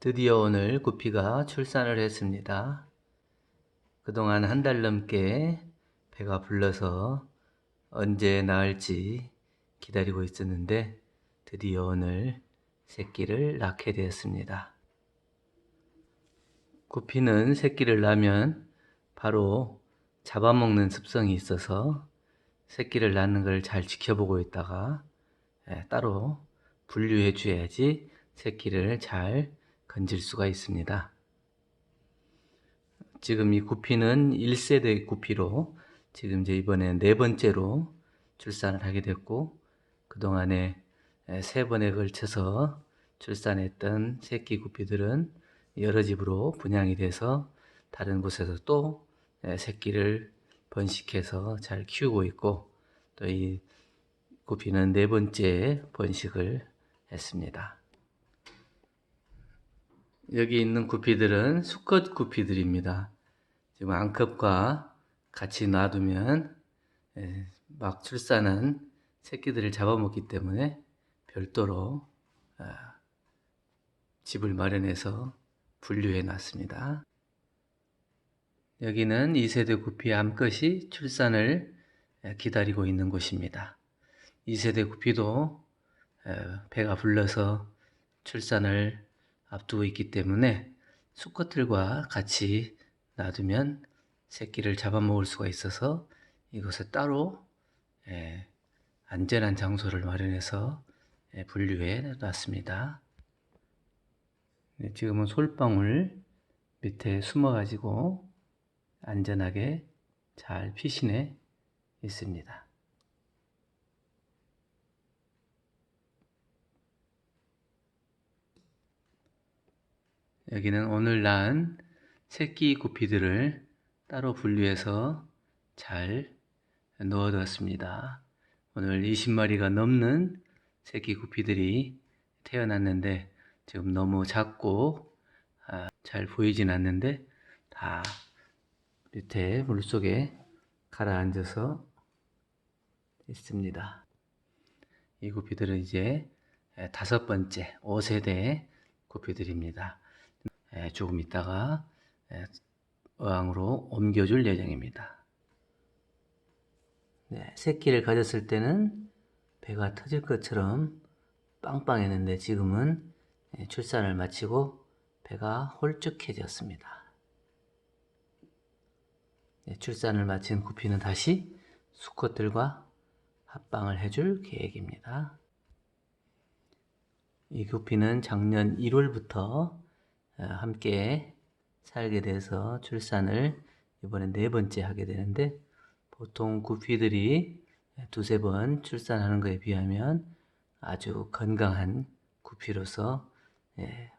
드디어 오늘 구피가 출산을 했습니다. 그동안 한 달 넘게 배가 불러서 언제 나을지 기다리고 있었는데 드디어 오늘 새끼를 낳게 되었습니다. 구피는 새끼를 낳으면 바로 잡아먹는 습성이 있어서 새끼를 낳는 걸 잘 지켜보고 있다가 예, 따로 분류해 줘야지 새끼를 잘 건질 수가 있습니다. 지금 이 구피는 1세대 구피로 지금 이제 이번에 네 번째로 출산을 하게 됐고 그동안에 세 번에 걸쳐서 출산했던 새끼 구피들은 여러 집으로 분양이 돼서 다른 곳에서 또 새끼를 번식해서 잘 키우고 있고 또 이 구피는 네 번째 번식을 했습니다. 여기 있는 구피들은 수컷 구피들입니다. 지금 암컷과 같이 놔두면 예, 막 출산한 새끼들을 잡아먹기 때문에 별도로 아, 집을 마련해서 분류해 놨습니다. 여기는 2세대 구피 암컷이 출산을 예, 기다리고 있는 곳입니다. 2세대 구피도 에, 배가 불러서 출산을 앞두고 있기 때문에 수컷들과 같이 놔두면 새끼를 잡아먹을 수가 있어서 이곳에 따로 에, 안전한 장소를 마련해서 에, 분류해 놨습니다. 네, 지금은 솔방울 밑에 숨어 가지고 안전하게 잘 피신해 있습니다. 여기는 오늘 낳은 새끼 구피들을 따로 분류해서 잘 넣어두었습니다. 오늘 20마리가 넘는 새끼 구피들이 태어났는데 지금 너무 작고 아, 잘 보이진 않는데 다 밑에 물속에 가라앉아서 있습니다. 이 구피들은 이제 다섯 번째 5세대 구피들입니다. 예, 조금 있다가 예, 어항으로 옮겨줄 예정입니다. 네, 새끼를 가졌을 때는 배가 터질 것처럼 빵빵했는데 지금은 예, 출산을 마치고 배가 홀쭉해졌습니다. 네, 출산을 마친 구피는 다시 수컷들과 합방을 해줄 계획입니다. 이 구피는 작년 1월부터 어, 함께 살게 돼서 출산을 이번에 네 번째 하게 되는데 보통 구피들이 두세 번 출산하는 것에 비하면 아주 건강한 구피로서 예,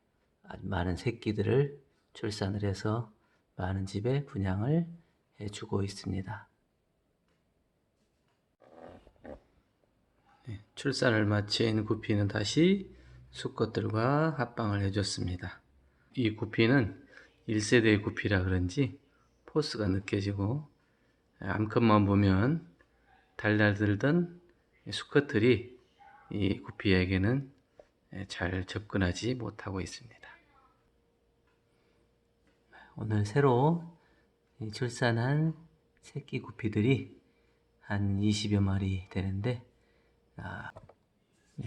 많은 새끼들을 출산을 해서 많은 집에 분양을 해주고 있습니다. 네, 출산을 마친 구피는 다시 수컷들과 합방을 해줬습니다. 이 구피는 1세대 구피라 그런지 포스가 느껴지고 암컷만 보면 달달들던 수컷들이 이 구피에게는 잘 접근하지 못하고 있습니다. 오늘 새로 출산한 새끼 구피들이 한 20여 마리 되는데 아,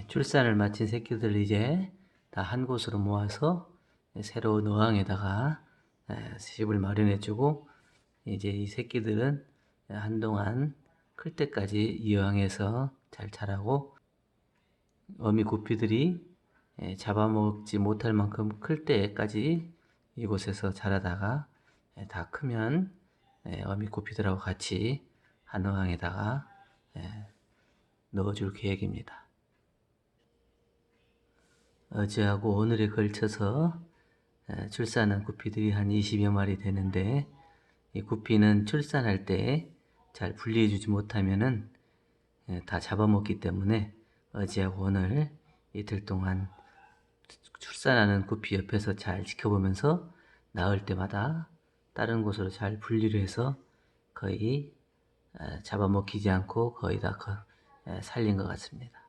출산을 마친 새끼들 이제 다 한 곳으로 모아서 새로운 어항에다가 집을 마련해주고 이제 이 새끼들은 한동안 클 때까지 이 어항에서 잘 자라고 어미 구피들이 잡아먹지 못할 만큼 클 때까지 이곳에서 자라다가 다 크면 어미 구피들하고 같이 한 어항에다가 넣어줄 계획입니다. 어제하고 오늘에 걸쳐서 출산한 구피들이 한 20여 마리 되는데 이 구피는 출산할 때 잘 분리해 주지 못하면은 다 잡아먹기 때문에 어제하고 오늘 이틀 동안 출산하는 구피 옆에서 잘 지켜보면서 나을 때마다 다른 곳으로 잘 분리를 해서 거의 잡아먹히지 않고 거의 다 살린 것 같습니다.